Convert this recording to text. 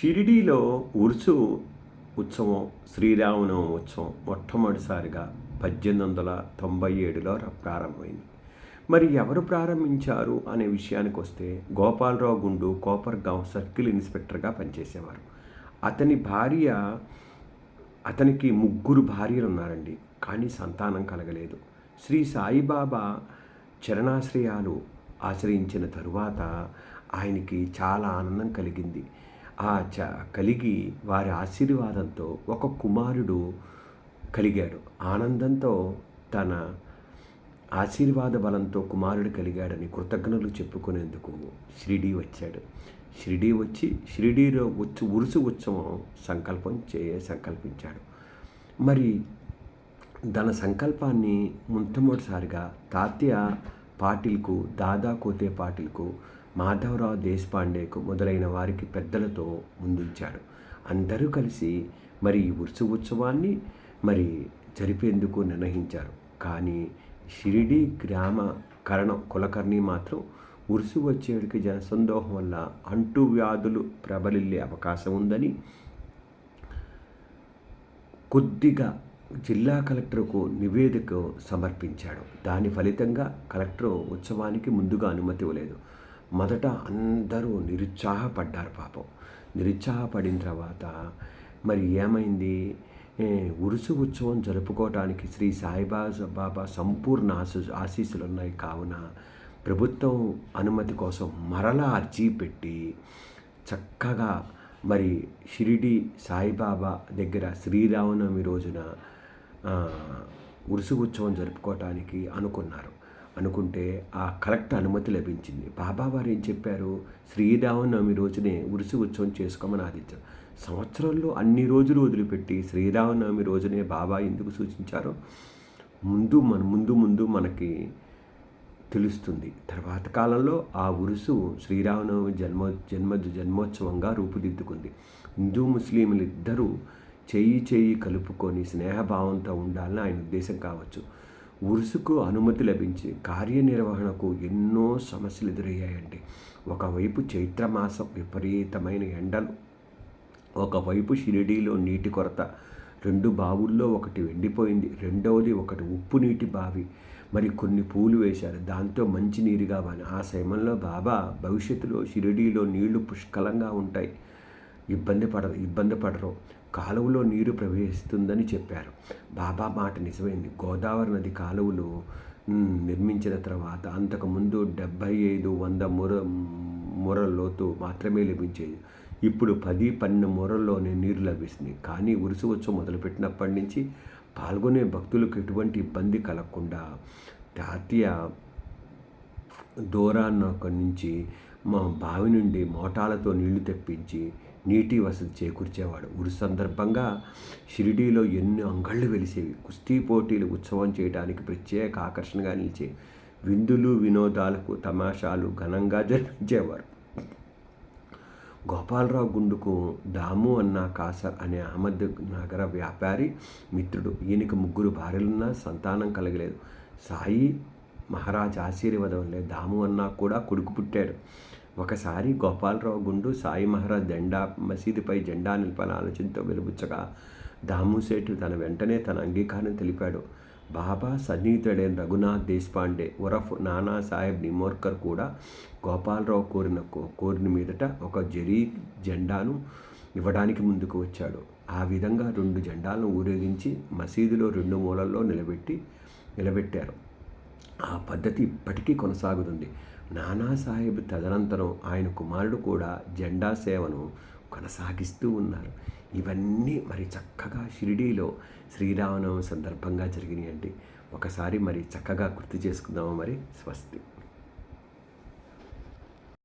షిరిడీలో ఉరుసు ఉత్సవం శ్రీరామనవమి ఉత్సవం మొట్టమొదటిసారిగా పద్దెనిమిది వందల తొంభై ఏడులో ప్రారంభమైంది. మరి ఎవరు ప్రారంభించారు అనే విషయానికి వస్తే గోపాలరావు గుండు కోపర్గాం సర్కిల్ ఇన్స్పెక్టర్గా పనిచేసేవారు. అతని భార్య అతనికి ముగ్గురు భార్యలు ఉన్నారండి. కానీ సంతానం కలగలేదు. శ్రీ సాయిబాబా చరణాశ్రయాలు ఆశ్రయించిన తరువాత ఆయనకి చాలా ఆనందం కలిగింది. ఆ చ కలిగి వారి ఆశీర్వాదంతో ఒక కుమారుడు కలిగాడు. ఆనందంతో తన ఆశీర్వాద బలంతో కుమారుడు కలిగాడని కృతజ్ఞతలు చెప్పుకునేందుకు షిరిడీ వచ్చాడు. షిరిడీ వచ్చి షిరిడీలో వచ్చి ఉరుసు ఉత్సవం సంకల్పం చేయ సంకల్పించాడు. మరి తన సంకల్పాన్ని మొట్టమొదటిసారిగా తాత్య పాటిల్కు దాదా కోతే పాటిల్కు మాధవరావు దేశపాండేకు మొదలైన వారికి పెద్దలతో ముందుంచాడు. అందరూ కలిసి మరి ఈ ఉత్సవ ఉత్సవాన్ని మరి జరిపేందుకు నిర్ణయించారు. కానీ షిరిడి గ్రామ కరణం కులకర్ణి మాత్రం ఉరుసు వచ్చేటికి జనసందోహం వల్ల అంటు వ్యాధులు ప్రబలిల్లే అవకాశం ఉందని కొద్దిగా జిల్లా కలెక్టర్కు నివేదిక సమర్పించాడు. దాని ఫలితంగా కలెక్టర్ ఉత్సవానికి ముందుగా అనుమతి ఇవ్వలేదు. మొదట అందరూ నిరుత్సాహపడ్డారు పాపం. నిరుత్సాహపడిన తర్వాత మరి ఏమైంది? ఉరుసు ఉత్సవం జరుపుకోవటానికి శ్రీ సాయిబాబా బాబా సంపూర్ణ ఆశ ఆశీస్సులు ఉన్నాయి కావున ప్రభుత్వం అనుమతి కోసం మరలా అర్జీ పెట్టి చక్కగా మరి షిరిడి సాయిబాబా దగ్గర శ్రీరామనవమి రోజున ఉరుసు ఉత్సవం జరుపుకోవటానికి అనుకున్నారు. అనుకుంటే ఆ కలెక్టర్ అనుమతి లభించింది. బాబా వారు ఏం చెప్పారు? శ్రీరామనవమి రోజునే ఉరుసు ఉత్సవం చేసుకోమని ఆదించారు సంవత్సరంలో అన్ని రోజులు వదిలిపెట్టి శ్రీరామనవమి రోజునే బాబా ఎందుకు సూచించారో? ముందు మన ముందు ముందు మనకి తెలుస్తుంది. తర్వాత కాలంలో ఆ ఉరుసు శ్రీరామనవమి జన్మ జన్మ జన్మోత్సవంగా రూపుదిద్దుకుంది. హిందూ ముస్లింలు ఇద్దరూ చేయి చేయి కలుపుకొని స్నేహభావంతో ఉండాలని ఆయన ఉద్దేశం కావచ్చు. ఉరుసుకు అనుమతి లభించి కార్యనిర్వహణకు ఎన్నో సమస్యలు ఎదురయ్యాయండి. ఒకవైపు చైత్రమాసం విపరీతమైన ఎండలు ఒకవైపు షిరిడీలో నీటి కొరత రెండు బావుల్లో ఒకటి ఎండిపోయింది రెండవది ఒకటి ఉప్పు నీటి బావి. మరి కొన్ని పూలు వేశారు దాంతో మంచి నీరు కావాలి. ఆ సమయంలో బాబా భవిష్యత్తులో షిరిడీలో నీళ్ళు పుష్కలంగా ఉంటాయి. ఇబ్బంది పడరు ఇబ్బంది పడరు. కాలువలో నీరు ప్రవహిస్తుందని చెప్పారు. బాబా మాట నిజమైంది. గోదావరి నది కాలువలు నిర్మించిన తర్వాత అంతకుముందు డెబ్భై ఐదు వంద ముర మొర లోతు మాత్రమే లభించేది. ఇప్పుడు పది పన్నెండు మొరల్లోనే నీరు లభిస్తుంది. కానీ ఉరుసు ఉత్సవం మొదలుపెట్టినప్పటి నుంచి పాల్గొనే భక్తులకు ఎటువంటి ఇబ్బంది కలగకుండా జాతీయ దూరాన్న నుంచి మా బావి నుండి మోటాలతో నీళ్ళు తెప్పించి నీటి వసతి చేకూర్చేవాడు. ఉరు సందర్భంగా షిరిడీలో ఎన్నో అంగళ్ళు వెలిసేవి. కుస్తీ పోటీలు ఉత్సవం చేయడానికి ప్రత్యేక ఆకర్షణగా నిలిచే విందులు వినోదాలకు తమాషాలు ఘనంగా జరిపించేవారు. గోపాలరావు గుండుకు దాము అన్న కాసర్ అనే అహ్మద్ నగర వ్యాపారి మిత్రుడు. ఈయనకు ముగ్గురు భార్యలున్నా సంతానం కలగలేదు. సాయి మహారాజ్ ఆశీర్వాదం వల్లే దాము అన్న కూడా కొడుకు పుట్టాడు. ఒకసారి గోపాలరావు గుండు సాయి మహారాజ్ జెండా మసీదుపై జెండా నిలపాలని ఆలోచనతో వెలుబుచ్చగా దాముసేటు తన వెంటనే తన అంగీకారం తెలిపాడు. బాబా సన్నిహితుడైన రఘునాథ్ దేశపాండే ఉరఫ్ నానా సాహెబ్ నిమోర్కర్ కూడా గోపాలరావు కోరిన కోరిన మీదట ఒక జరీ జెండాను ఇవ్వడానికి ముందుకు వచ్చాడు. ఆ విధంగా రెండు జెండాలను ఊరేగించి మసీదులో రెండు మూలల్లో నిలబెట్టి నిలబెట్టారు. ఆ పద్ధతి ఇప్పటికీ కొనసాగుతుంది. నానాసాహెబ్ తదనంతరం ఆయన కుమారుడు కూడా జెండా సేవను కొనసాగిస్తూ ఉన్నారు. ఇవన్నీ మరి చక్కగా షిరిడీలో శ్రీరామనవమి సందర్భంగా జరిగినాయండి. ఒకసారి మరి చక్కగా గుర్తు చేసుకుందాము మరి? స్వస్తి.